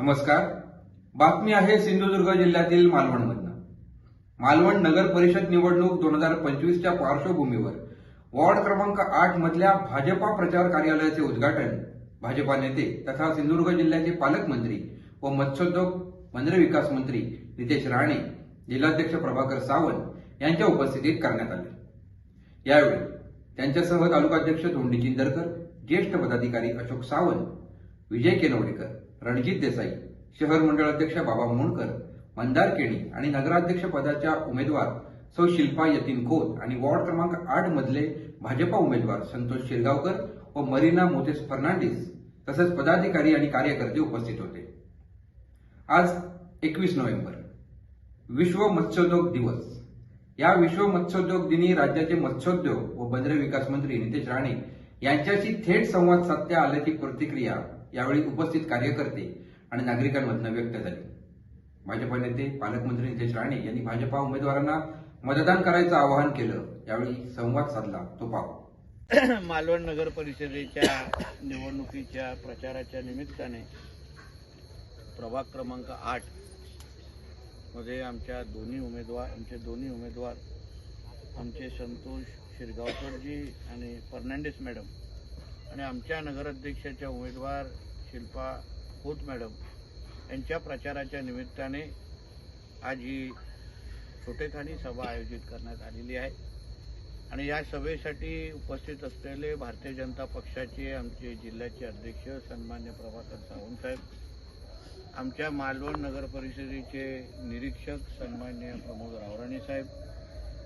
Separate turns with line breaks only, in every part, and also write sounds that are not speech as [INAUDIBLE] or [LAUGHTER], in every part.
नमस्कार. बातमी आहे सिंधुदुर्ग जिल्ह्यातील मालवणमधनं. मालवण नगर परिषद निवडणूक दोन हजार पंचवीसच्या पार्श्वभूमीवर वॉर्ड क्रमांक आठ मधल्या भाजपा प्रचार कार्यालयाचे उद्घाटन भाजपा नेते तथा सिंधुदुर्ग जिल्ह्याचे पालकमंत्री व मत्स्योद्योग मंदिर विकास मंत्री नितेश राणे जिल्हाध्यक्ष प्रभाकर सावंत यांच्या उपस्थितीत करण्यात आले. यावेळी त्यांच्यासह तालुकाध्यक्ष धोंडी जिंदरकर ज्येष्ठ पदाधिकारी अशोक सावंत विजय केनवडेकर रणजित देसाई शहर मंडळ अध्यक्ष बाबा मोणकर मंदार केणी आणि नगराध्यक्ष पदाच्या उमेदवार सौ शिल्पा यतीन खोत आणि वॉर्ड क्रमांक आठ मधले भाजपा उमेदवार संतोष शिरगावकर व मरीना मोतेस फर्नांडिस तसंच पदाधिकारी आणि कार्यकर्ते उपस्थित होते. आज एकवीस नोव्हेंबर. विश्व मत्स्योद्योग दिवस. या विश्व मत्स्योद्योग दिनी राज्याचे मत्स्योद्योग व बंदरे विकास मंत्री नितेश राणे यांच्याशी थेट संवाद साधता आल्याची प्रतिक्रिया यावेळी उपस्थित कार्यकर्ते आणि नागरिकांमधनं व्यक्त झाली. भाजपा नेते पालकमंत्री नितेश राणे यांनी भाजपा उमेदवारांना मतदान करायचं आवाहन केलं. यावेळी संवाद साधला तो पाहू. [CLEARS THROAT]
मालवण नगर परिषदेच्या निवडणुकीच्या प्रचाराच्या निमित्ताने प्रभाग क्रमांक आठमध्ये आमच्या दोन्ही उमेदवार आमचे दोन्ही उमेदवार आमचे संतोष शिरगावकरजी आणि फर्नांडिस मॅडम आणि आमच्या नगराध्यक्षाच्या उमेदवार शिल्पा खोत मॅडम यांच्या प्रचाराच्या निमित्ताने आज ही छोटेखानी सभा आयोजित करण्यात आलेली आहे. आणि या सभेसाठी उपस्थित असलेले भारतीय जनता पक्षाचे आमचे जिल्ह्याचे अध्यक्ष सन्मान्य प्रभाकर सावंतसाहेब आमच्या मालवण नगर परिषदेचे निरीक्षक सन्मान्य प्रमोद रावराणे साहेब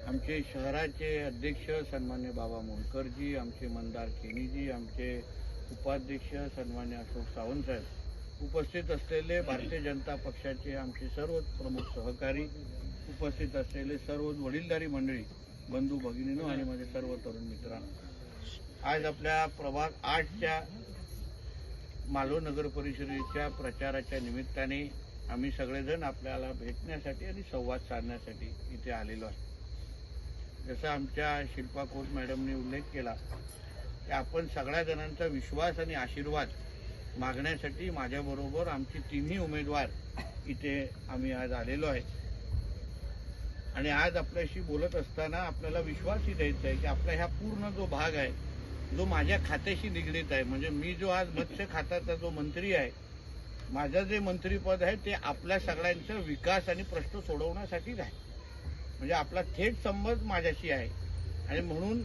आमचे शहराचे अध्यक्ष सन्मान्य बाबा मोलकरजी आमचे मंदार केनीजी आमचे उपाध्यक्ष सन्मान्य अशोक सावंत साहेब उपस्थित असलेले भारतीय जनता पक्षाचे आमचे सर्व प्रमुख सहकारी उपस्थित असलेले सर्व वडीलधारी मंडळी बंधू भगिनीनो आणि माझे सर्व तरुण मित्रांनो. आज आपल्या प्रभाग आठच्या मालवण नगर परिषदेच्या प्रचाराच्या निमित्ताने आम्ही सगळेजण आपल्याला भेटण्यासाठी आणि संवाद साधण्यासाठी इथे आलेलो आहे जसं आमच्या शिल्पा कोट मॅडमने उल्लेख केला की आपण सगळ्या जणांचा विश्वास आणि आशीर्वाद मागण्यासाठी माझ्याबरोबर आमचे तिन्ही उमेदवार इथे आम्ही आज आलेलो आहे. आणि आज आपल्याशी बोलत असताना आपल्याला विश्वासही द्यायचा आहे की आपला ह्या पूर्ण जो भाग आहे जो माझ्या खात्याशी निगडीत आहे म्हणजे मी जो आज मत्स्य खात्याचा जो मंत्री आहे माझं जे मंत्रीपद आहे ते आपल्या सगळ्यांचा विकास आणि प्रश्न सोडवण्यासाठीच आहे. म्हणजे आपला थेट संबंध माझ्याशी आहे. आणि म्हणून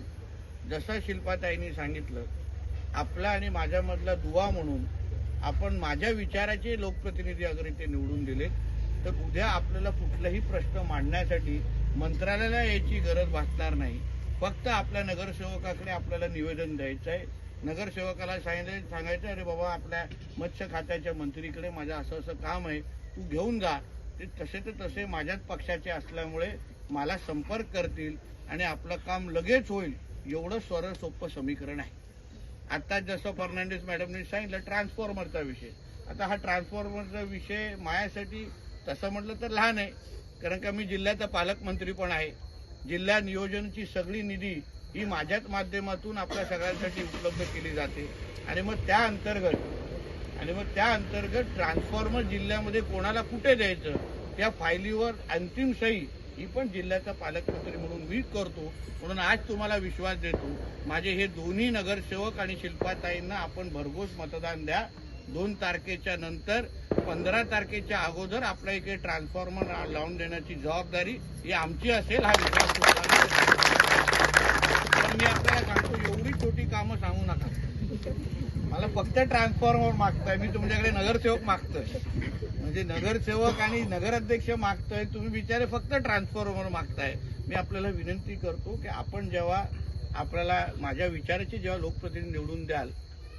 जसं शिल्पाताईंनी सांगितलं आपला आणि माझ्यामधला दुवा म्हणून आपण माझ्या विचाराचे लोकप्रतिनिधी अगर इथे निवडून दिले तर उद्या आपल्याला कुठलाही प्रश्न मांडण्यासाठी मंत्रालयाला याची गरज भासणार नाही. फक्त आपल्या नगरसेवकाकडे आपल्याला निवेदन द्यायचं आहे. नगरसेवकाला सांगितलं सांगायचं अरे बाबा आपल्या मत्स्य खात्याच्या मंत्रीकडे माझं असं असं काम आहे. तू घेऊन जा. ते तसे तर तसे माझ्याच पक्षाचे असल्यामुळे मला संपर्क करतील आणि आपलं काम लगेच होईल एवढं सरळ सोपं समीकरण आहे. आता जसं फर्नांडिस मॅडमने सांगितलं ट्रान्सफॉर्मरचा विषय. आता हा ट्रान्सफॉर्मरचा विषय माझ्यासाठी तसं म्हटलं तर लहान आहे कारण का मी जिल्ह्याचा पालकमंत्री पण आहे. जिल्हा नियोजनची सगळी निधी ही माझ्याच माध्यमातून आपल्या सगळ्यांसाठी उपलब्ध केली जाते. आणि मग त्या अंतर्गत आणि मग त्या अंतर्गत ट्रान्सफॉर्मर जिल्ह्यामध्ये कोणाला कुठे द्यायचं त्या फायलीवर अंतिम सही ही पण जिल्ह्याचा पालकमंत्री म्हणून मी करतो म्हणून आज तुम्हाला विश्वास देतो. माझे हे दोन्ही नगरसेवक आणि शिल्पाताईंना आपण भरघोस मतदान द्या. दोन तारखेच्या नंतर पंधरा तारखेच्या अगोदर आपल्या इकडे ट्रान्सफॉर्मर लावून देण्याची जबाबदारी ही आमची असेल हा विश्वास पण मी आपल्याला सांगतो एवढी छोटी कामं सांगू नका. मला फक्त ट्रान्सफॉर्मर मागताय मी तुमच्याकडे नगरसेवक मागतोय. म्हणजे नगरसेवक आणि नगराध्यक्ष मागतोय तुम्ही बिचारे फक्त ट्रान्सफॉर्मर मागताय. मी आपल्याला विनंती करतो की आपण जेव्हा आपल्याला माझ्या विचाराचे जेव्हा लोकप्रतिनिधी निवडून द्याल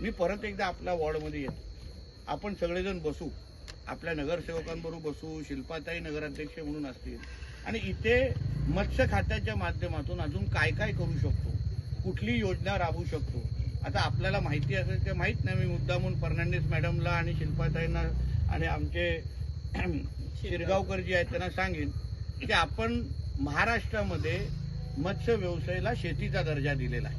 मी परत एकदा आपल्या वॉर्डमध्ये येतो. आपण सगळेजण बसू. आपल्या नगरसेवकांबरोबर बसू शिल्पाताई नगराध्यक्ष म्हणून असतील. आणि इथे मत्स्य खात्याच्या माध्यमातून अजून काय काय करू शकतो? कुठली योजना राबवू शकतो? आता आपल्याला माहिती असेल ते माहीत नाही. मी मुद्दामून फर्नांडिस मॅडमला आणि शिल्पाताईंना आणि आमचे [CLEARS THROAT] शिरगावकर जी आहेत त्यांना सांगेन की आपण महाराष्ट्रामध्ये मत्स्य व्यवसायाला शेतीचा दर्जा दिलेला आहे.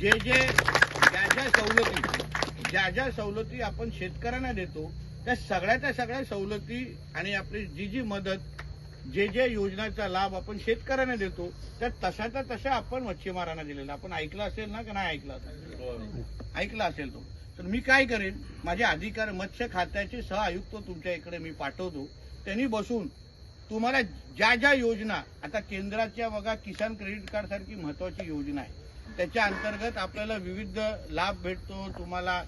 जे जे ज्या ज्या सवलती ज्या ज्या सवलती आपण शेतकऱ्यांना देतो त्या सगळ्याच्या सगळ्या सवलती आणि आपली जी जी मदत जे जे योजनाचा लाभ आपण शेतकऱ्यांना देतो त्या तशाच्या तशा आपण मच्छीमारांना दिलेला आपण ऐकलं असेल ना का नाही ऐकलं असेल? ऐकलं असेल तो. तर मी काय करेन माझे अधिकार मत्स्य खात्याचे सह आयुक्त तुमच्या इकडे मी पाठवतो. त्यांनी बसून तुम्हाला ज्या ज्या योजना आता केंद्राच्या बघा किसान क्रेडिट कार्ड सारखी महत्वाची योजना आहे. त्याच्या अंतर्गत आपल्याला विविध लाभ भेटतो तुम्हाला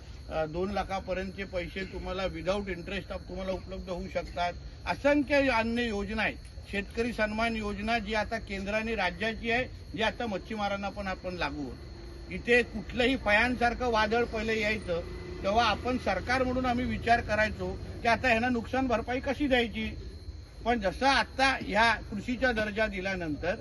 दोन लाखापर्यंतचे पैसे तुम्हाला विदाऊट इंटरेस्ट तुम्हाला उपलब्ध होऊ शकतात. असंख्य अन्य योजना आहेत. शेतकरी सन्मान योजना जी आता केंद्राने राज्याची आहे जी आता मच्छीमारांना पण आपण लागू होत. इथे कुठलंही फयांसारखं वादळ पहिले यायचं तेव्हा आपण सरकार म्हणून आम्ही विचार करायचो की आता ह्यांना नुकसान भरपाई कशी द्यायची? पण जसं आता ह्या कृषीचा दर्जा दिल्यानंतर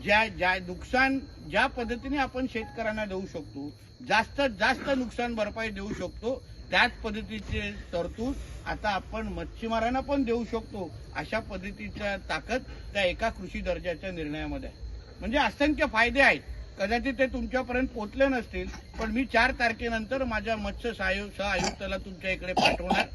ज्या ज्या नुकसान ज्या पद्धतीने आपण शेतकऱ्यांना देऊ शकतो जास्त जास्त नुकसान भरपाई देऊ शकतो त्याच पद्धतीचे तरतूद आता आपण मच्छीमारांना पण देऊ शकतो अशा पद्धतीच्या ताकद त्या एका कृषी दर्जाच्या निर्णयामध्ये आहे. म्हणजे असंख्य फायदे आहेत. कदाचित ते तुमच्यापर्यंत पोहोचले नसतील पण मी चार तारखेनंतर माझ्या मत्स्य सहाय्य सह आयुक्ताला तुमच्या इकडे पाठवणार.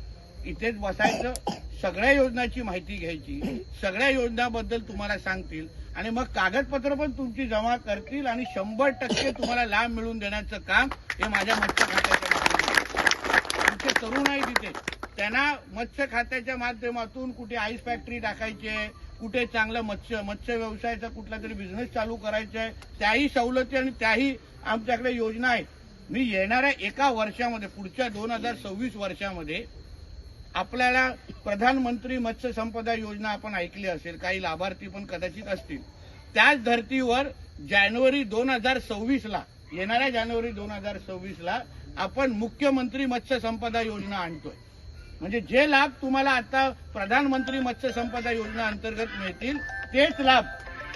इथेच बसायचं. सगळ्या योजनाची माहिती घ्यायची. सगळ्या योजनाबद्दल तुम्हाला सांगतील. आणि मग कागदपत्र पण तुमची जमा करतील आणि शंभर टक्के तुम्हाला लाभ मिळवून देण्याचं काम हे माझ्या मत्स्य खात्याच्या माध्यमातून. आमचे तरुण आहे तिथे त्यांना मत्स्य खात्याच्या माध्यमातून कुठे आईस फॅक्टरी टाकायची आहे कुठे चांगलं मत्स्य मत्स्य व्यवसायाचा कुठला तरी बिझनेस चालू करायचा आहे त्याही सवलती आणि त्याही आमच्याकडे योजना आहेत. मी येणाऱ्या एका वर्षामध्ये पुढच्या दोन हजार सव्वीस वर्षामध्ये आपल्याला प्रधानमंत्री मत्स्य संपदा योजना आपण ऐकली असेल काही लाभार्थी पण कदाचित असतील. त्याच धर्तीवर जानेवारी दोन हजार सव्वीस ला येणाऱ्या जानेवारी दोन हजार सव्वीस ला आपण मुख्यमंत्री मत्स्य संपदा योजना आणतोय. म्हणजे जे लाभ तुम्हाला आता प्रधानमंत्री मत्स्य संपदा योजना अंतर्गत मिळतील तेच लाभ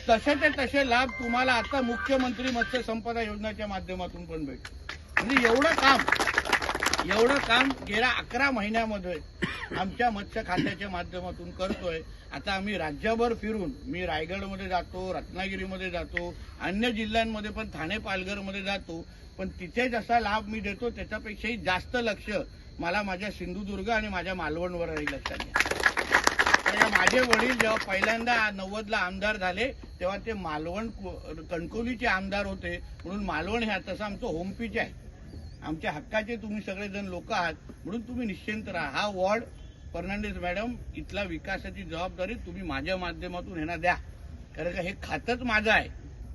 तसे ते तसे लाभ तुम्हाला आता मुख्यमंत्री मत्स्य संपदा योजनेच्या माध्यमातून पण भेटतील. म्हणजे एवढं काम एवढं काम गेल्या अकरा महिन्यामध्ये आमच्या मत्स्य खात्याच्या माध्यमातून करतोय. आता आम्ही राज्यभर फिरून मी रायगडमध्ये जातो रत्नागिरीमध्ये जातो अन्य जिल्ह्यांमध्ये पण ठाणे पालघरमध्ये जातो. पण तिथे जसा लाभ मी देतो त्याच्यापेक्षाही जास्त लक्ष मला माझ्या सिंधुदुर्ग आणि माझ्या मालवणवर लक्षात घ्या. माझे वडील जेव्हा पहिल्यांदा नव्वदला आमदार झाले तेव्हा ते मालवण कणकोलीचे आमदार होते. म्हणून मालवण हे तसं आमचं होमपीच आहे. आमच्या हक्काचे तुम्ही सगळेजण लोक आहात म्हणून तुम्ही निश्चिंत राहा. हा वॉर्ड फर्नांडिस मॅडम इथला विकासाची जबाबदारी तुम्ही माझ्या माध्यमातून ह्यांना द्या. कारण का हे खातच माझं आहे.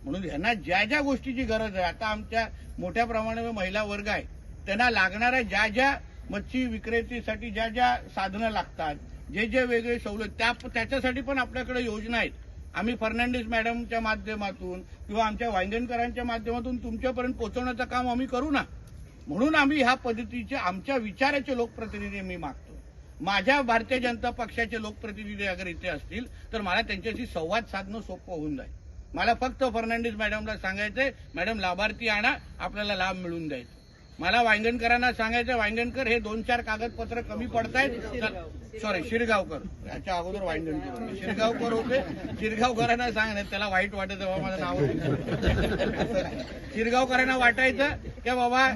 म्हणून ह्यांना ज्या ज्या गोष्टीची गरज आहे आता आमच्या मोठ्या प्रमाणावर महिला वर्ग आहे त्यांना लागणाऱ्या ज्या ज्या मच्छी विक्रेतीसाठी ज्या ज्या साधनं लागतात जे जे वेगळे सवलत त्या त्याच्यासाठी पण आपल्याकडे योजना आहेत. आम्ही फर्नांडिस मॅडमच्या माध्यमातून किंवा आमच्या वांगणकरांच्या माध्यमातून तुमच्यापर्यंत पोहोचवण्याचं काम आम्ही करू ना. म्हणून आम्ही ह्या पद्धतीचे आमच्या विचाराचे लोकप्रतिनिधी मी मागतो. माझ्या भारतीय जनता पक्षाचे लोकप्रतिनिधी अगर इथे असतील तर मला त्यांच्याशी संवाद साधणं सोपं होऊन जाईल. मला फक्त फर्नांडिस मॅडमला सांगायचंय मॅडम लाभार्थी आणा आपल्याला लाभ मिळून द्यायचा. मला वांगणकरांना सांगायचं वांगणकर हे दोन चार कागदपत्र कमी पडतायत सॉरी शिरगावकर. याच्या अगोदर वांगणकर शिरगावकर होते. शिरगावकरांना सांग त्याला वाईट वाटत बाबा माझं नाव शिरगावकरांना वाटायचं की बाबा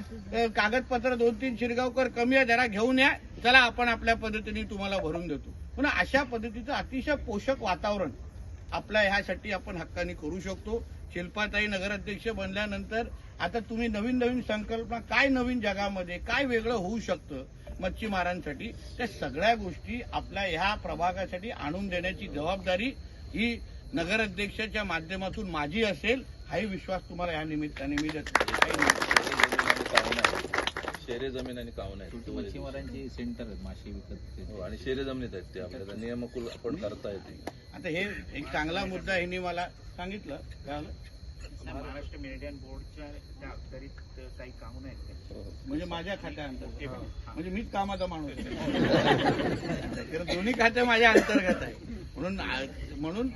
कागदपत्र दोन तीन शिरगावकर कमी आहे जरा घेऊन या. चला आपण आपल्या पद्धतीने तुम्हाला भरून देतो. पण अशा पद्धतीचं अतिशय पोषक वातावरण आपल्या ह्यासाठी आपण हक्काने करू शकतो. शिल्पाताई नगराध्यक्ष बनल्यानंतर आता तुम्ही नवीन नवीन संकल्पना काय नवीन जगामध्ये काय वेगळं होऊ शकतं? मच्छीमारांसाठी त्या सगळ्या गोष्टी आपल्या ह्या प्रभागासाठी आणून देण्याची जबाबदारी ही नगराध्यक्षाच्या माध्यमातून माझी असेल हाही विश्वास तुम्हाला या निमित्ताने मी.
शेरे जमीन आणि कावण आहे
मच्छीमारांची सेंटर आहेत मासे विकत
हो, आणि शेरे जमिनीत आहेत ते आपल्याला नियमकुल आपण करता येते
आता हे एक चांगला मुद्दा ह्यांनी मला सांगितलं काय झालं?
महाराष्ट्र मेरिडियन बोर्डच्या अखत्यारीत काही कामं आहेत का?
म्हणजे माझ्या खात्याअंतर्गत म्हणजे मीच कामाचा माणूस दोन्ही खाते माझ्या अंतर्गत आहे म्हणून म्हणून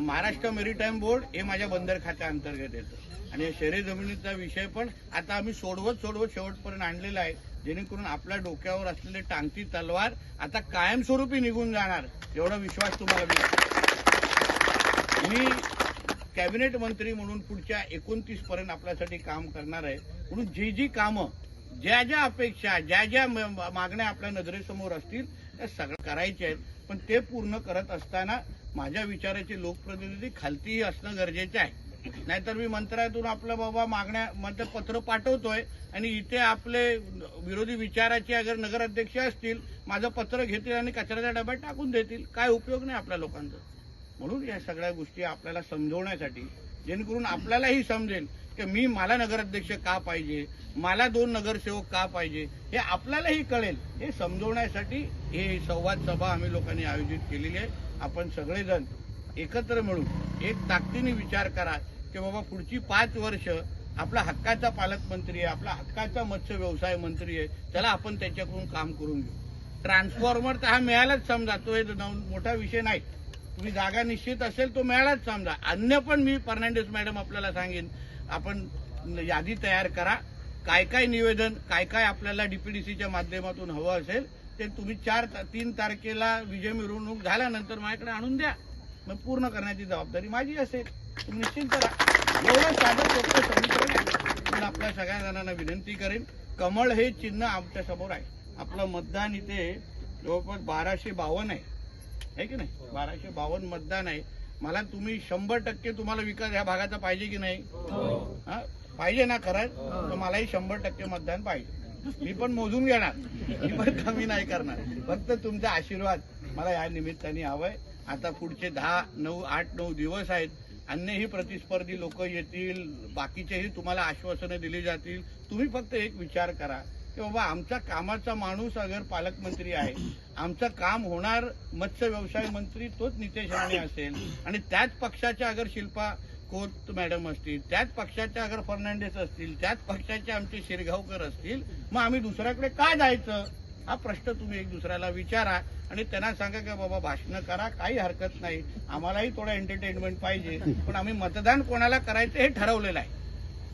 महाराष्ट्र मेरीटाईम बोर्ड हे माझ्या बंदर खात्या अंतर्गत येतं. आणि शहरी जमिनीचा विषय पण आता आम्ही सोडवत सोडवत शेवटपर्यंत आणलेला आहे. जेणेकरून आपल्या डोक्यावर असलेले टांगती तलवार आता कायमस्वरूपी निघून जाणार एवढा विश्वास तुम्हाला मी कॅबिनेट मंत्री म्हणून पुढच्या एकोणतीस पर्यंत आपल्यासाठी काम करणार आहे. म्हणून जी जी कामं ज्या ज्या अपेक्षा ज्या ज्या मागण्या आपल्या नजरेसमोर असतील त्या सगळ्या करायच्या आहेत. पण ते पूर्ण करत असताना माझ्या विचाराचे लोकप्रतिनिधी खालतीही असणं गरजेचं आहे. नाहीतर मी मंत्रालयातून आपलं बाबा मागण्या मत पत्र पाठवतोय आणि इथे आपले विरोधी विचाराचे अगर नगराध्यक्ष असतील माझं पत्र घेतील आणि कचऱ्याच्या डब्यात टाकून देतील. काय उपयोग नाही आपल्या लोकांचा. म्हणून या सगळ्या गोष्टी आपल्याला समजवण्यासाठी जेणेकरून आपल्यालाही समजेल की मी मला नगराध्यक्ष का पाहिजे मला दोन नगरसेवक का पाहिजे हे आपल्यालाही कळेल. हे समजवण्यासाठी हे संवाद सभा आम्ही लोकांनी आयोजित केलेली आहे. आपण सगळेजण एकत्र मिळून एक ताकदीने विचार करा की बाबा पुढची पाच वर्ष आपला हक्काचा पालकमंत्री आहे आपला हक्काचा मत्स्य व्यवसाय मंत्री आहे त्याला आपण त्याच्याकडून काम करून घेऊ. ट्रान्सफॉर्मर तर हा मिळालाच समजा तो हे मोठा विषय नाही. तुम्ही जागा निश्चित असेल तो मिळालाच समजा. अन्य पण मी फर्नांडिस मॅडम आपल्याला सांगेन आपण यादी तयार करा. काय काय निवेदन काय काय आपल्याला डीपीडीसीच्या माध्यमातून हवं असेल ते तुम्ही चार तीन तारखेला विजय मिरवणूक झाल्यानंतर माझ्याकडे आणून द्या. मग पूर्ण करण्याची जबाबदारी माझी असेल. तुम्ही निश्चित करा. एवढं साधं सोपं समीकरण आहे. पण आपल्या सगळ्या जणांना विनंती करेन. कमळ हे चिन्ह आमच्यासमोर आहे. आपलं मतदान इथे जवळपास बाराशे बावन्न आहे. आहे की नाही? बाराशे बावन्न मतदान आहे. मला तुम्ही शंभर टक्के तुम्हाला विकास या भागाचा पाहिजे की नाही? हा? पाहिजे ना खरंच तर मलाही शंभर टक्के मतदान पाहिजे. मी पण मोजून घेणार. मी पण कमी नाही करणार. फक्त तुमचा आशीर्वाद मला या निमित्ताने हवाय. आता पुढचे दहा नऊ आठ नऊ दिवस आहेत. अन्यही प्रतिस्पर्धी लोक येतील. बाकीचेही तुम्हाला आश्वासनं दिली जातील. तुम्ही फक्त एक विचार करा. की बाबा आमचा कामाचा माणूस अगर पालकमंत्री आहे आमचं काम होणार मत्स्य व्यवसाय मंत्री तोच नितेश राणे असेल. आणि त्याच पक्षाच्या अगर शिल्पा खोत मॅडम असतील त्याच पक्षाच्या अगर फर्नांडिस असतील त्याच पक्षाचे आमचे शिरगावकर असतील मग आम्ही दुसऱ्याकडे का जायचं? हा प्रश्न तुम्ही एक दुसऱ्याला विचारा आणि त्यांना सांगा की बाबा भाषणं करा काही हरकत नाही. आम्हालाही थोडं एंटरटेनमेंट पाहिजे. पण आम्ही मतदान कोणाला करायचं हे ठरवलेलं आहे.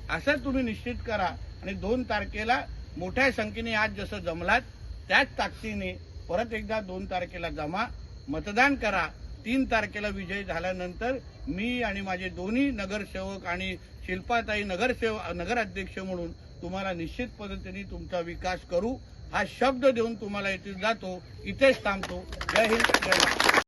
असं तुम्ही निश्चित करा. आणि दोन तारखेला मोठ्या संख्येने आज जसं जमलात त्याच ताकदीने परत एकदा दोन तारखेला जमा मतदान करा. तीन तारखेला विजय झाल्यानंतर मी आणि माझे दोन्ही नगरसेवक आणि शिल्पाताई नगरसेवक नगराध्यक्ष म्हणून तुम्हाला निश्चित पद्धतीने तुमचा विकास करू. हा शब्द देऊन तुम्हाला इथे जातो. इथेच थांबतो. जय हिंद जय